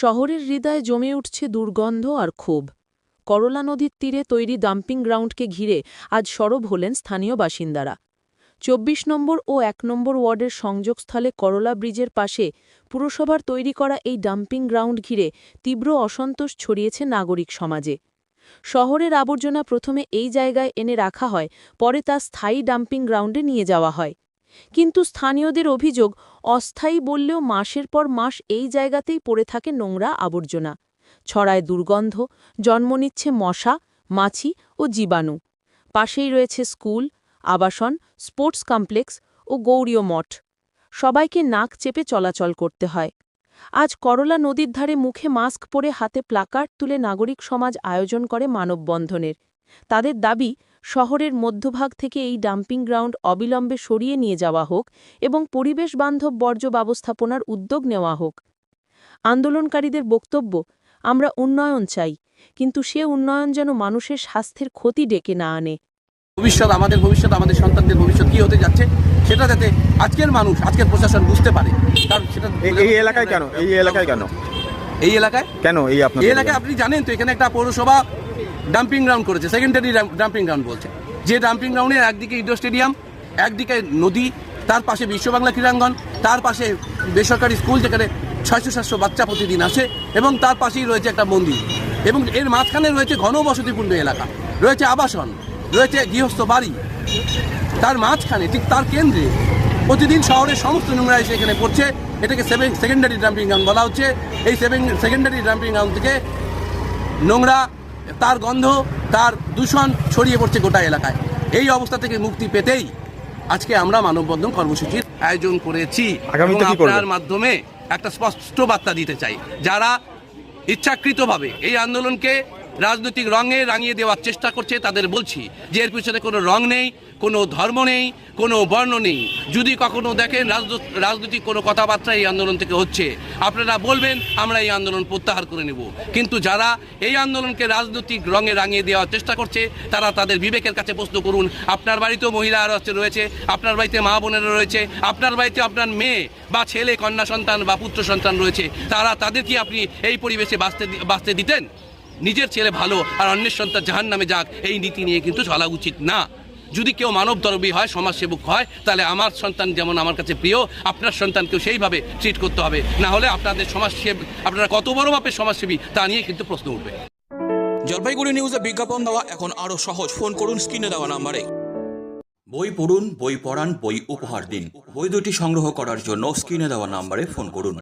শহরের হৃদয়ে জমে উঠছে দুর্গন্ধ আর ক্ষোভ। করলা নদীর তীরে তৈরি ডাম্পিং গ্রাউন্ডকে ঘিরে আজ সরব হলেন স্থানীয় বাসিন্দারা। চব্বিশ নম্বর ও এক নম্বর ওয়ার্ডের সংযোগস্থলে করলা ব্রিজের পাশে পুরসভার তৈরি করা এই ডাম্পিং গ্রাউন্ড ঘিরে তীব্র অসন্তোষ ছড়িয়েছে নাগরিক সমাজে। শহরের আবর্জনা প্রথমে এই জায়গায় এনে রাখা হয়, পরে তা স্থায়ী ডাম্পিং গ্রাউন্ডে নিয়ে যাওয়া হয়। কিন্তু স্থানীয়দের অভিযোগ অস্থায়ী বললেও মাসের পর মাস এই জায়গাতেই পড়ে থাকে নোংরা আবর্জনা। ছড়ায় দুর্গন্ধ, জন্ম নিচ্ছে মশা, মাছি ও জীবাণু। পাশেই রয়েছে স্কুল, আবাসন, স্পোর্টস কমপ্লেক্স ও গৌরীয় মঠ। সবাইকে নাক চেপে চলাচল করতে হয়। আজ করলা নদীর ধারে মুখে মাস্ক পরে হাতে প্লাকার্ড তুলে নাগরিক সমাজ আয়োজন করে মানববন্ধনের। তাদের দাবি শহরের মধ্যভাগ থেকে এই ডাম্পিং গ্রাউন্ড অবিলম্বে সরিয়ে নিয়ে যাওয়া হোক এবং পরিবেশ বান্ধব বর্জ্য ব্যবস্থাপনার উদ্যোগ নেওয়া হোক। আন্দোলনকারীদের বক্তব্য আমরা উন্নয়ন চাই কিন্তু সে উন্নয়ন যেন মানুষের স্বাস্থ্যের ক্ষতি ডেকে না আনে। ভবিষ্যৎ আমাদের ভবিষ্যৎ আমাদের সন্তানদের ভবিষ্যৎ কি হতে যাচ্ছে সেটা যাতে আজকের মানুষ আজকের প্রশাসন বুঝতে পারে। কারণ সেটা এই- এই এলাকায় কেন? এই এলাকায় কেন? এই এলাকায়? কেন এই এলাকায় আপনি জানেন তো এখানে একটা পৌরসভা ডাম্পিং গ্রাউন্ড করেছে সেকেন্ডারি ডাম্পিং গ্রাউন্ড বলছে। যে ডাম্পিং গ্রাউন্ডের একদিকে ইন্ডোর স্টেডিয়াম, একদিকে নদী, তার পাশে বিশ্ববাংলা ক্রীড়াঙ্গন, তার পাশে বেসরকারি স্কুল যেখানে ছয়শো সাতশো বাচ্চা প্রতিদিন আসে, এবং তার পাশেই রয়েছে একটা মন্দির। এবং এর মাঝখানে রয়েছে ঘনবসতিপূর্ণ এলাকা, রয়েছে আবাসন, রয়েছে গৃহস্থ বাড়ি। তার মাঝখানে, ঠিক তার কেন্দ্রে প্রতিদিন শহরের সমস্ত নোংরা এসে এখানে পড়ছে। এটাকে সেকেন্ডারি ডাম্পিং গ্রাউন্ড বলা হচ্ছে। এই সেভেন সেকেন্ডারি ডাম্পিং গ্রাউন্ড থেকে নোংরা তার গন্ধ তার দূষণ ছড়িয়ে পড়ছে গোটা এলাকায় এই অবস্থা থেকে মুক্তি পেতেই আজকে আমরা মানববন্ধন কর্মসূচির আয়োজন করেছি? আপনার মাধ্যমে একটা স্পষ্ট বার্তা দিতে চাই যারা ইচ্ছাকৃতভাবে এই আন্দোলনকে রাজনৈতিক রঙে রাঙিয়ে দেওয়ার চেষ্টা করছে, তাদের বলছি যে এর পিছনে কোনো রং নেই, কোনো ধর্ম নেই, কোনো বর্ণ নেই। যদি কখনো দেখেন রাজনৈতিক কোনো কথাবার্তা এই আন্দোলন থেকে হচ্ছে, আপনারা বলবেন, আমরা এই আন্দোলন প্রত্যাহার করে নেব। কিন্তু যারা এই আন্দোলনকে রাজনৈতিক রঙে রাঙিয়ে দেওয়ার চেষ্টা করছে, তারা তাদের বিবেকের কাছে প্রশ্ন করুন, আপনার বাড়িতেও মহিলা রয়েছে, আপনার বাড়িতে মা বোনেরা রয়েছে, আপনার বাড়িতে আপনার মেয়ে বা ছেলে, কন্যা সন্তান বা পুত্র সন্তান রয়েছে, তারা তাদের কি আপনি এই পরিবেশে বাঁচতে বাঁচতে দিতেন? নিজের ছেলে ভালো আর অন্যের সন্তান জাহান নামে যাক এই নীতি নিয়ে কিন্তু চলা উচিত না। যদি কেউ মানব দরবী হয় সমাজসেবক হয় তাহলে আমার সন্তান যেমন আমার কাছে প্রিয় আপনার সন্তানকেও সেইভাবে ট্রিট করতে হবে। না হলে আপনাদের সমাজসেব আপনারা কত বড় মাপের সমাজসেবী তা নিয়ে কিন্তু প্রশ্ন উঠবে। জলপাইগুড়ি নিউজে বিজ্ঞাপন দেওয়া এখন আরও সহজ। ফোন করুন স্ক্রিনে দেওয়া নাম্বারে। বই পড়ুন বই পড়ান বই উপহার দিন। বই দুটি সংগ্রহ করার জন্য স্ক্রিনে দেওয়া নাম্বারে ফোন করুন।